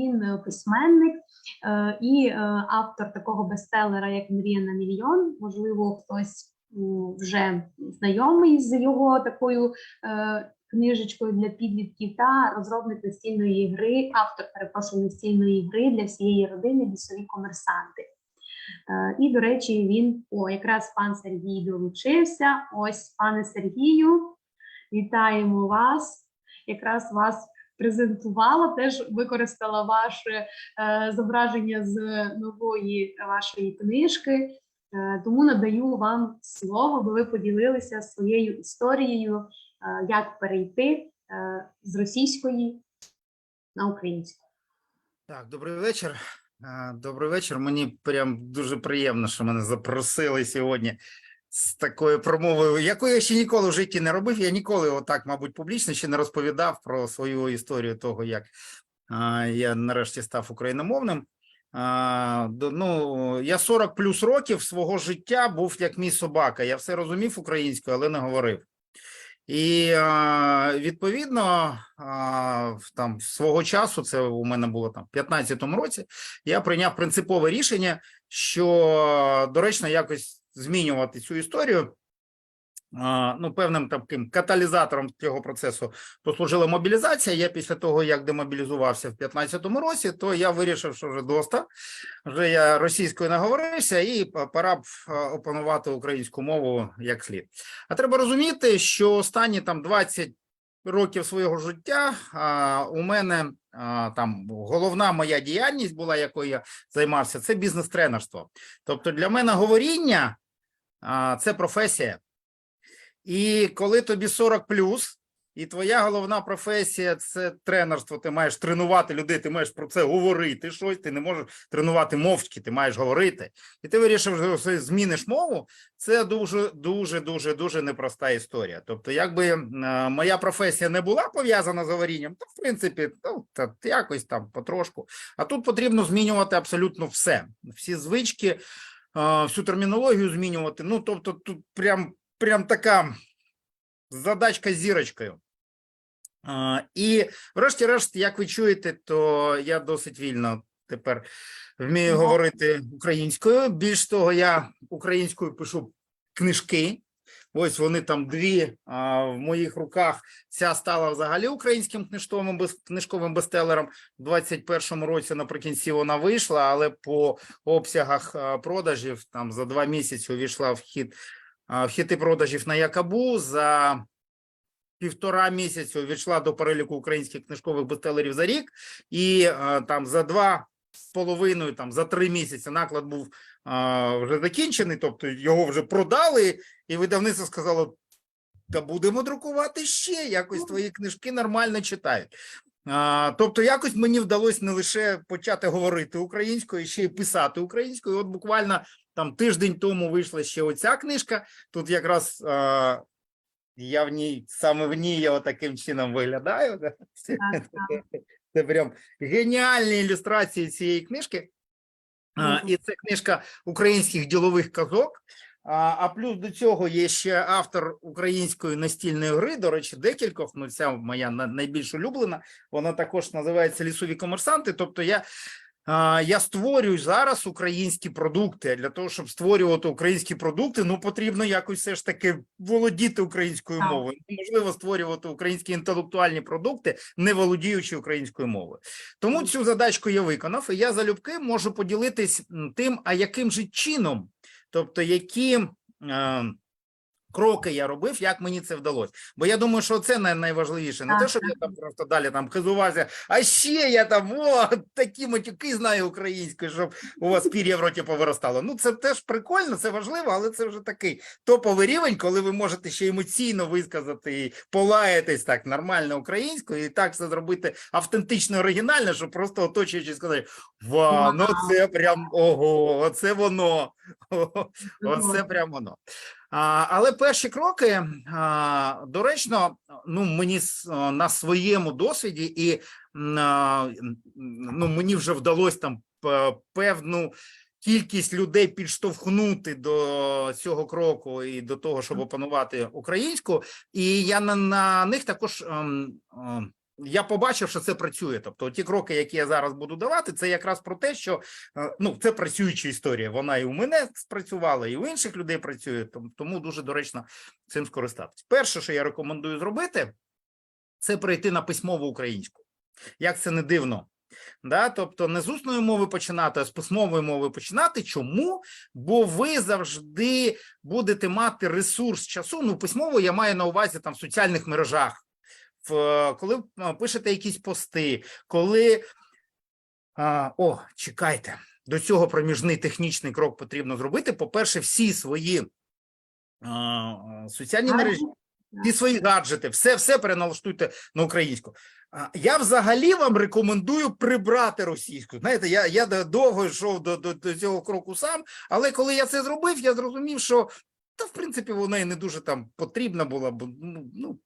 він письменник е, і е, автор такого бестселера, як Мрія на мільйон. Можливо, хтось вже знайомий з його такою е, книжечкою для підлітків та розробник настільної гри, автор перепрошую настільної гри для всієї родини лісові комерсанти. Е, І, до речі, він о, якраз пан Сергій долучився. Ось, пане Сергію, вітаємо вас. Якраз вас презентувала, теж використала ваше е, зображення з нової вашої книжки. Е, тому надаю вам слово, бо ви поділилися своєю історією, е, як перейти з російської на українську. Так, добрий вечір. Добрий вечір. Мені прям дуже приємно, що мене запросили сьогодні з такою промовою, яку я ще ніколи в житті не робив. Я ніколи отак, мабуть, публічно ще не розповідав про свою історію того, як я нарешті став україномовним. А, ну, я 40 плюс років свого життя був як мій собака. Я все розумів українською, але не говорив. І відповідно, там свого часу, це у мене було там в 15-му році, я прийняв принципове рішення, що доречно якось змінювати цю історію. Ну, певним таким каталізатором цього процесу послужила мобілізація. Я після того, як демобілізувався в 15-му році, то я вирішив, що вже доста. Вже я російською наговорився, і пора б опанувати українську мову як слід. А треба розуміти, що останні там 20 років свого життя у мене там головна моя діяльність була, якою я займався, це бізнес-тренерство. Тобто для мене говоріння це професія. І коли тобі 40 плюс, і твоя головна професія це тренерство, ти маєш тренувати людей, ти маєш про це говорити щось, ти не можеш тренувати мовчки, ти маєш говорити. І ти вирішив, що зміниш мову. Це дуже, дуже, дуже, дуже непроста історія. Тобто, якби е, моя професія не була пов'язана з говорінням, то в принципі, ну та якось там потрошку. А тут потрібно змінювати абсолютно все, всі звички, е, всю термінологію змінювати. Ну тобто, тут прям, прям така задачка з зірочкою. І, врешті-решт, як ви чуєте, то я досить вільно тепер вмію говорити українською. Більш того, я українською пишу книжки. Ось вони там дві а, в моїх руках. Ця стала взагалі українським книжковим без книжковим бестселером. У 21-му році наприкінці вона вийшла, але по обсягах а, продажів там за два місяці увійшла в хід а, в хіти продажів на Якабу. За півтора місяця увійшла до переліку українських книжкових бестселерів за рік, і а, там за два з половиною, там за три місяці наклад був а, вже закінчений, тобто його вже продали, і видавництво сказало: та будемо друкувати ще, якось твої книжки нормально читають. А, тобто, якось мені вдалося не лише почати говорити українською, ще й писати українською. От буквально там тиждень тому вийшла ще оця книжка. Тут якраз я в ній саме в ній я таким чином виглядаю. да. Це, Так, це прям геніальні ілюстрації цієї книжки. А, і це книжка українських ділових казок. А, а плюс до цього є ще автор української настільної гри. До речі, декількох. Ну, ця моя найбільш улюблена. Вона також називається Лісові комерсанти. Тобто, я, я створюю зараз українські продукти. А для того, щоб створювати українські продукти, ну потрібно якось все ж таки володіти українською мовою. Неможливо створювати українські інтелектуальні продукти, не володіючи українською мовою. Тому цю задачку я виконав, і я залюбки можу поділитись тим, а яким же чином, тобто які е, кроки я робив, як мені це вдалося. Бо я думаю, що це най- найважливіше. Не те, щоб я там просто далі там хизувався, а ще я там о, такі матюки знаю українською, щоб у вас пір'я в роті повиростало. Ну це теж прикольно, це важливо, але це вже такий топовий рівень, коли ви можете ще емоційно висказати і полаятись так нормально українською, і так все зробити автентично оригінально, щоб просто оточуючи сказати: Ва, ну це прям ого, оце воно. Оце прям воно. Але перші кроки доречно, ну мені на своєму досвіді, і ну мені вже вдалося там певну кількість людей підштовхнути до цього кроку і до того, щоб опанувати українську. І я на, на них також ем, ем, я побачив, що це працює. Тобто, ті кроки, які я зараз буду давати, це якраз про те, що е, ну це працююча історія. Вона і у мене спрацювала, і у інших людей працює. Тому- дуже доречно цим скористатись. Перше, що я рекомендую зробити, це перейти на письмову українську. Як це не дивно. Да? Тобто не з усної мови починати, а з письмової мови починати. Чому? Бо ви завжди будете мати ресурс часу. Ну, письмово я маю на увазі там в соціальних мережах, коли е, пишете якісь пости, коли. О, чекайте, до цього проміжний технічний крок потрібно зробити. По-перше, всі свої а, соціальні мережі, всі свої гаджети, все, все переналаштуйте на українську. Я взагалі вам рекомендую прибрати російську. Знаєте, я, я довго йшов до, до, до цього кроку сам, але коли я це зробив, я зрозумів, що та в принципі вона і не дуже там потрібна була, бо ну,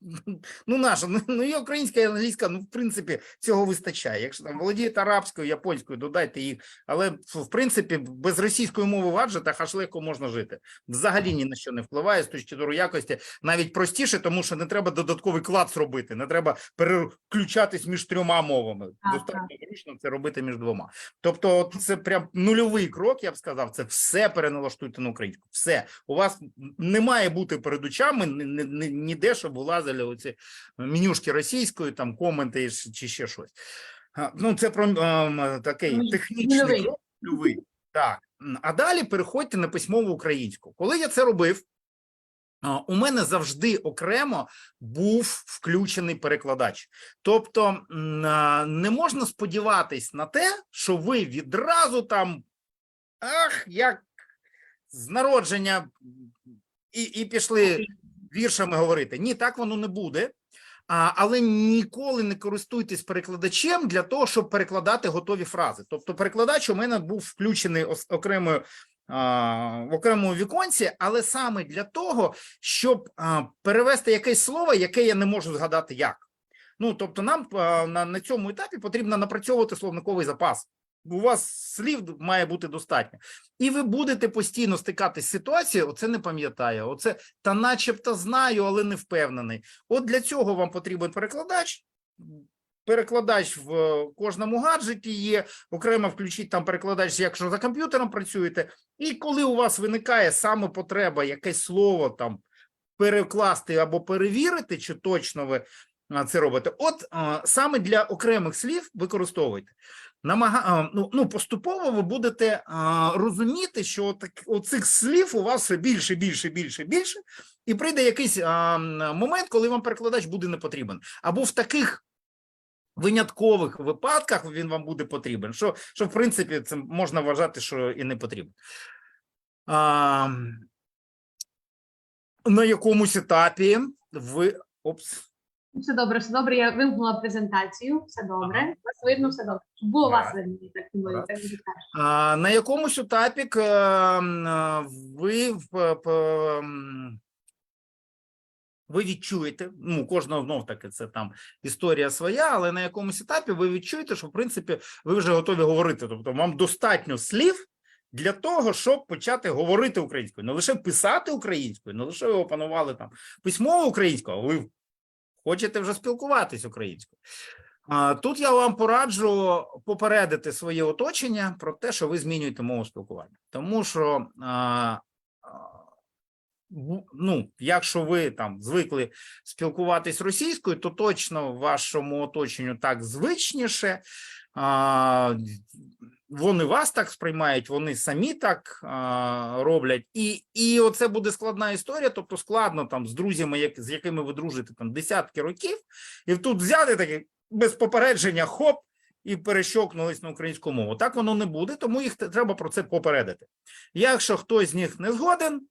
ну, наша, ну, ну і українська, і англійська, ну в принципі, цього вистачає. Якщо там володієте арабською, японською, додайте їх. Але в принципі, без російської мови в гаджетах аж легко можна жити. Взагалі ні на що не впливає з точки зору якості. Навіть простіше, тому що не треба додатковий клад зробити, не треба переключатись між трьома мовами. Так, Достатньо зручно це робити між двома. Тобто, це прям нульовий крок, я б сказав. Це все переналаштуйте на українську. Все у вас не має бути перед очами ні- ні- ні- ніде, щоб вилазили оці менюшки російською, там коменти чи- ще щось. Ну, це про такий технічний крок. Так. А далі переходьте на письмову українську. Коли я це робив, у мене завжди окремо був включений перекладач. Тобто не можна сподіватись на те, що ви відразу там ах, як з народження і, і пішли віршами говорити. Ні, так воно не буде. А, але ніколи не користуйтесь перекладачем для того, щоб перекладати готові фрази. Тобто, перекладач у мене був включений окремою а, в окремому віконці, але саме для того, щоб а, перевести якесь слово, яке я не можу згадати як. Ну тобто, нам а, на, на цьому етапі потрібно напрацьовувати словниковий запас. У вас слів має бути достатньо, і ви будете постійно стикатись з ситуацією. Оце не пам'ятаю, оце та, начебто, знаю, але не впевнений. От для цього вам потрібен перекладач. Перекладач в е, кожному гаджеті є. Окремо включіть там перекладач, якщо за комп'ютером працюєте. І коли у вас виникає саме потреба якесь слово там перекласти або перевірити, чи точно ви це робите, от саме для окремих слів використовуйте. Намага... ну, ну, поступово ви будете а, розуміти, що так, оцих слів у вас все більше, більше, більше, більше, і прийде якийсь момент, коли вам перекладач буде не потрібен. Або в таких виняткових випадках він вам буде потрібен, що, що в принципі, це можна вважати, що і не потрібен. А, на якомусь етапі ви. Опс. Все добре, все добре. Я вимкнула презентацію. Все добре. Вас видно, все добре. Було вас видно, так думаю. Так. А, на якомусь етапі ем, е, ви, в- ви відчуєте, ну, кожного знов таки це там історія своя, але на якомусь етапі ви відчуєте, що в принципі ви вже готові говорити. Тобто вам достатньо слів для того, щоб почати говорити українською, не лише писати українською, не лише ви опанували там письмово українською, а ви хочете вже спілкуватись українською. Тут я вам пораджу попередити своє оточення про те, що ви змінюєте мову спілкування. Тому що, ну, якщо ви там звикли спілкуватись російською, то точно вашому оточенню так звичніше. Вони вас так сприймають, вони самі так а, роблять, і, і оце буде складна історія. Тобто складно там з друзями, як, з якими ви дружите там десятки років, і тут взяти таке без попередження хоп, і перещокнулись на українську мову. Так воно не буде, тому їх треба про це попередити. Якщо хтось з них не згоден,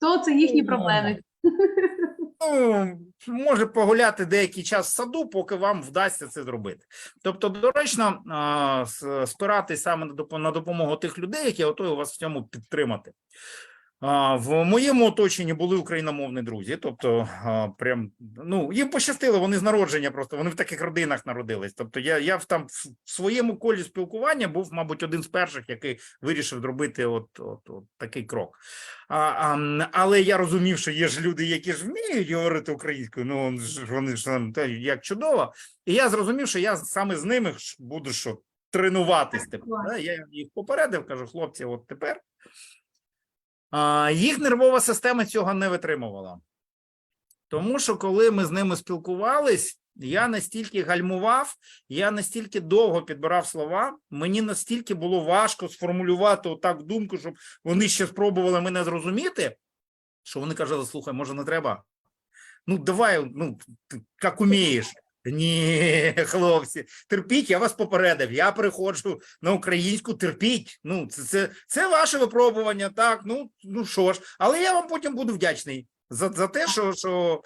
То це їхні проблеми. ну, може погуляти деякий час в саду, поки вам вдасться це зробити. Тобто, доречно спиратись саме на допомогу тих людей, які готові вас в цьому підтримати. В моєму оточенні були україномовні друзі, тобто прям ну їм пощастило, вони з народження просто вони в таких родинах народились. Тобто, я, я в там в своєму колі спілкування був, мабуть, один з перших, який вирішив зробити от, от, от такий крок. А, а, але я розумів, що є ж люди, які ж вміють говорити українською. Ну вони ж там як чудово. І я зрозумів, що я саме з ними буду що тренуватись. Тепер. Я їх попередив, кажу, хлопці, от тепер. Їх нервова система цього не витримувала. Тому що коли ми з ними спілкувались, я настільки гальмував, я настільки довго підбирав слова, мені настільки було важко сформулювати отак думку, щоб вони ще спробували мене зрозуміти, що вони казали: слухай, може, не треба? Ну, давай, ну, як умієш. Ні, хлопці, терпіть, я вас попередив. Я переходжу на українську, терпіть. Ну, це, це, це ваше випробування, так. Ну, ну що ж, але я вам потім буду вдячний за, за те, що, що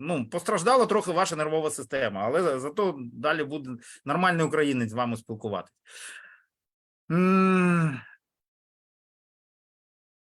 ну, постраждала трохи ваша нервова система, але за- зато далі буде нормальний українець з вами спілкуватися.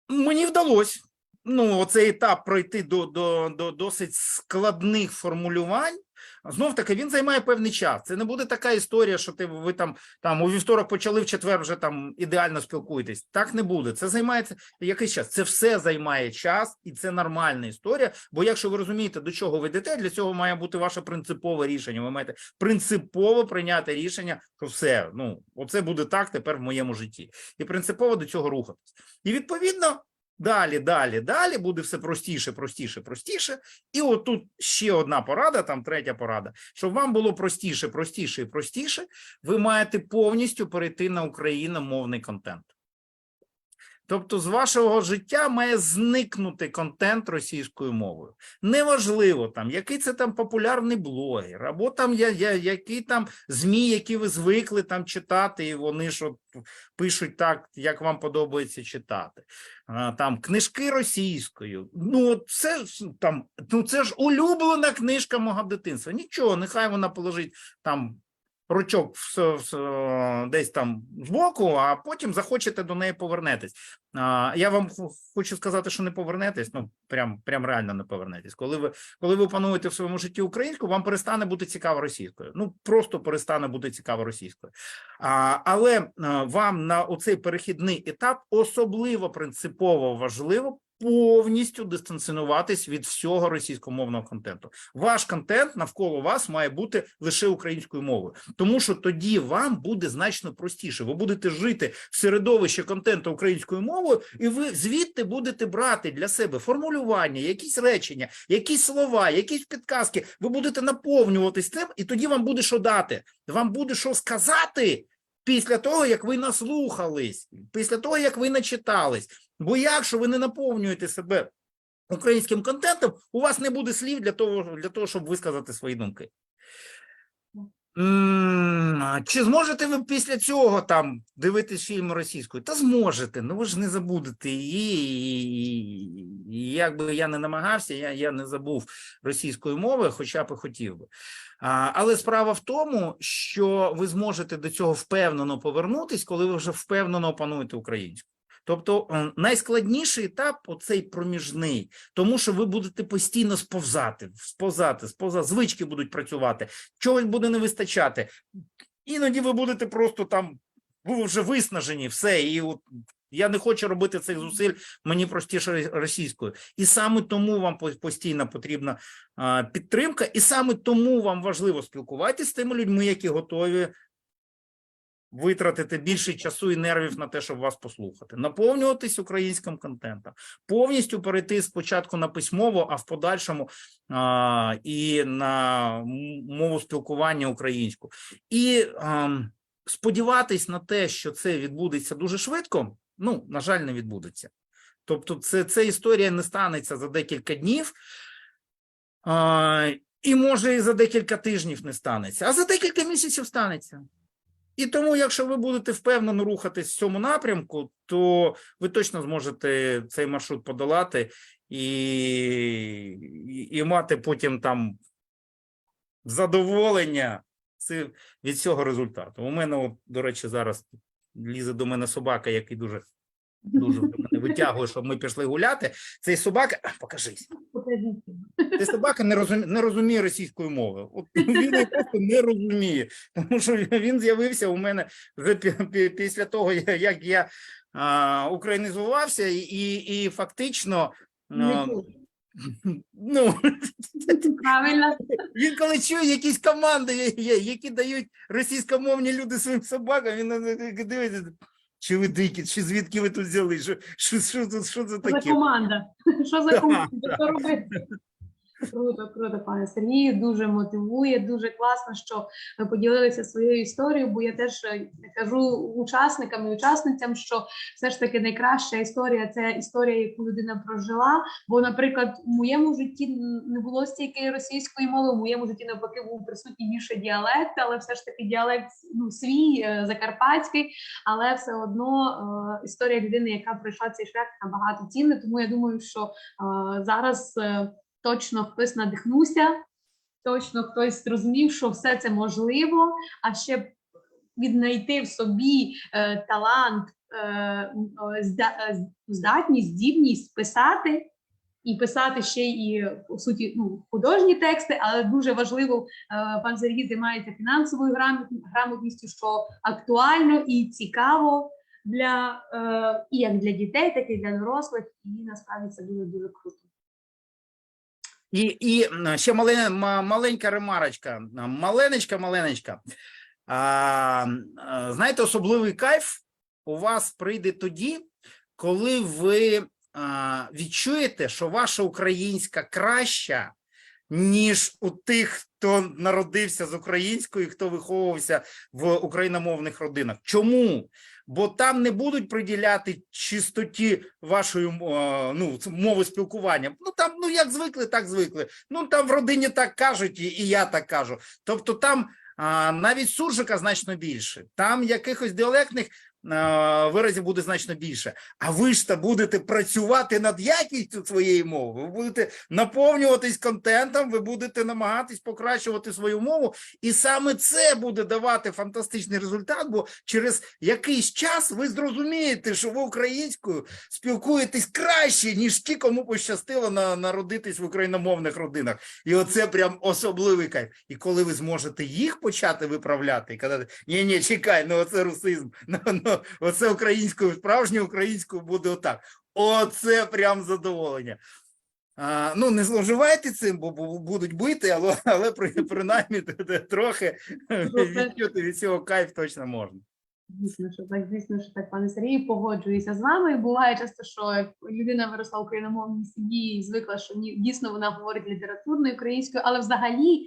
Мені вдалося ну, оцей етап пройти до, до, до досить складних формулювань. Знов таки він займає певний час. Це не буде така історія, що ти ви там, там у вівторок почали в четвер вже там ідеально спілкуєтесь. Так не буде. Це займається якийсь час. Це все займає час, і це нормальна історія. Бо якщо ви розумієте, до чого ви йдете, для цього має бути ваше принципове рішення. Ви маєте принципово прийняти рішення, що все, ну оце буде так тепер в моєму житті, і принципово до цього рухатись. І відповідно. Далі, далі, далі буде все простіше, простіше, простіше. І отут ще одна порада, там третя порада. Щоб вам було простіше, простіше і простіше, ви маєте повністю перейти на україномовний контент. Тобто з вашого життя має зникнути контент російською мовою. Неважливо там, який це там популярний блогер, або там я, я, які там ЗМІ, які ви звикли там читати, і вони ж от пишуть так, як вам подобається читати. А, Там книжки російською. Ну, це там, ну це ж улюблена книжка мого дитинства. Нічого, нехай вона положить там ручок в, в, десь там збоку, а потім захочете до неї повернетесь. Я вам хочу сказати, що не повернетесь. Ну прям, прям реально не повернетесь. Коли ви коли ви опануєте в своєму житті українську, вам перестане бути цікаво російською. Ну просто перестане бути цікаво російською. А, але вам на оцей перехідний етап особливо принципово важливо повністю дистанціонуватись від всього російськомовного контенту. Ваш контент навколо вас має бути лише українською мовою, тому що тоді вам буде значно простіше. Ви будете жити в середовищі контенту українською мовою, і ви звідти будете брати для себе формулювання, якісь речення, якісь слова, якісь підказки. Ви будете наповнюватись цим, і тоді вам буде що дати. Вам буде що сказати. Після того, як ви наслухались, після того, як ви начитались. Бо якщо ви не наповнюєте себе українським контентом, у вас не буде слів для того, для того щоб висказати свої думки. Чи зможете ви після цього там дивитись фільми російською? Та зможете, ну ви ж не забудете її. І як би я не намагався, я, я не забув російської мови, хоча б і хотів би. А, але справа в тому, що ви зможете до цього впевнено повернутись, коли ви вже впевнено опануєте українську. Тобто найскладніший етап оцей проміжний, тому що ви будете постійно сповзати, сповзати, сповзати, звички будуть працювати, чогось буде не вистачати. Іноді ви будете просто там, ви вже виснажені, все, і от я не хочу робити цих зусиль, мені простіше російською. І саме тому вам постійно потрібна підтримка, і саме тому вам важливо спілкуватися з тими людьми, які готові витратити більше часу і нервів на те, щоб вас послухати, наповнюватись українським контентом, повністю перейти спочатку на письмово, а в подальшому а, і на мову спілкування українську. І а, сподіватись на те, що це відбудеться дуже швидко, ну, на жаль, не відбудеться. Тобто, це, це історія не станеться за декілька днів. А, і може і за декілька тижнів не станеться, а за декілька місяців станеться. І тому, якщо ви будете впевнено рухатись в цьому напрямку, то ви точно зможете цей маршрут подолати і, і, мати потім там задоволення від цього результату. У мене, от, до речі, зараз лізе до мене собака, який дуже дуже мене витягує, щоб ми пішли гуляти. Цей собака, покажись. Цей собака не розуміє, не розуміє російської мови. От він просто не розуміє, тому що він з'явився у мене вже пі- пі- після того, як я а, українізувався, і, і, фактично. А. Ну, Правильно. він коли чує якісь команди, які дають російськомовні люди своїм собакам, він дивиться, чи ви дикі, чи звідки ви тут взяли? Що, що, що, що, що це Що за таке? команда? Що за команда? Круто, круто, пане Сергію. Дуже мотивує, дуже класно, що ви поділилися своєю історією, бо я теж е, кажу учасникам і учасницям, що все ж таки найкраща історія це історія, яку людина прожила. Бо, наприклад, у моєму житті не було стільки російської мови, у моєму житті навпаки був присутній більше діалект, але все ж таки діалект ну, свій е, закарпатський, але все одно е, історія людини, яка пройшла цей шлях, набагато цінна. Тому я думаю, що зараз точно хтось надихнувся, точно хтось зрозумів, що все це можливо, а ще віднайти в собі е, талант, е, е, е, здатність, здібність писати. І писати ще і по суті ну, художні тексти, але дуже важливо, е, пан Сергій займається фінансовою грамотністю, що актуально і цікаво для і як для дітей, так і для дорослих. І насправді це дуже дуже круто. І, і ще мале, ма- маленька ремарочка, маленечка, маленечка. А, знаєте, особливий кайф у вас прийде тоді, коли ви а, відчуєте, що ваша українська краща, ніж у тих, хто народився з українською, хто виховувався в україномовних родинах. Чому? Бо там не будуть приділяти чистоті вашої е, ну, мови спілкування. Ну там, ну як звикли, так звикли. Ну там в родині так кажуть, і, я так кажу. Тобто там а, навіть суржика значно більше, там якихось діалектних виразів буде значно більше. А ви ж та будете працювати над якістю своєї мови. Ви будете наповнюватись контентом, ви будете намагатись покращувати свою мову, і саме це буде давати фантастичний результат. Бо через якийсь час ви зрозумієте, що ви українською спілкуєтесь краще, ніж ті, кому пощастило на, народитись в україномовних родинах. І оце прям особливий кайф. І коли ви зможете їх почати виправляти і казати, ні, ні, чекай, ну оце русизм, оце українською, справжньою українською буде отак. Оце прям задоволення. А, ну, не зловживайте цим, бо будуть бити, але, але принаймні трохи відчути від цього кайф точно можна. Звісно, що так, звісно, що так, пане Сергію, погоджуюся з вами. Буває часто, що людина виросла в україномовній сім'ї і звикла, що дійсно вона говорить літературною українською, але взагалі е,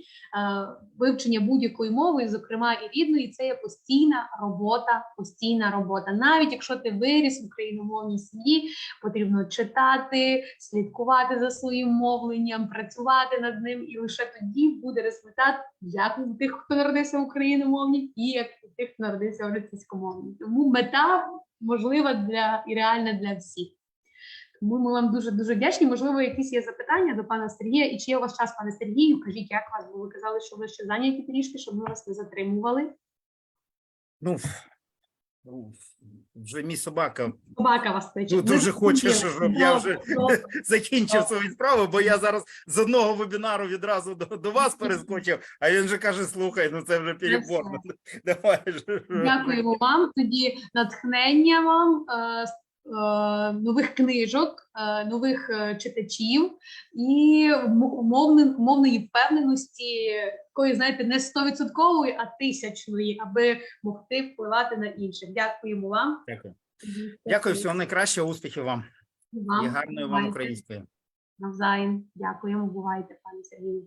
вивчення будь-якої мови, зокрема і рідної, це є постійна робота, постійна робота. Навіть якщо ти виріс в україномовній сім'ї, потрібно читати, слідкувати за своїм мовленням, працювати над ним, і лише тоді буде результат як у тих, хто народився в україномовній, і як у тих, хто народився в російськомовній. Тому мета можлива для і реальна для всіх. Тому ми вам дуже дуже вдячні. Можливо, якісь є запитання до пана Сергія. І чи є у вас час, пане Сергію? Кажіть, як вас, бо ви казали, що ви ще зайняті трішки, щоб ми вас не затримували. Ну, ну, вже мій собака Собака вас кличе. Ну, дуже хоче, зрозуміли. щоб я вже- Добре, добре. закінчив свою справу, бо я зараз з одного вебінару відразу до, до вас перескочив, а він вже каже: слухай, ну це вже переборно. Давай. Дякуємо вам. Тоді натхнення вам, е, нових книжок, е, нових е, читачів і умовної впевненості, такої, знаєте, не стовідсоткової, а тисячної, аби могти впливати на інших. Дякуємо вам. Дякую. Дякую, всього найкращого, успіхів вам вам. і гарної вам української. Навзаєм. Дякуємо. Бувайте, пане Сергію.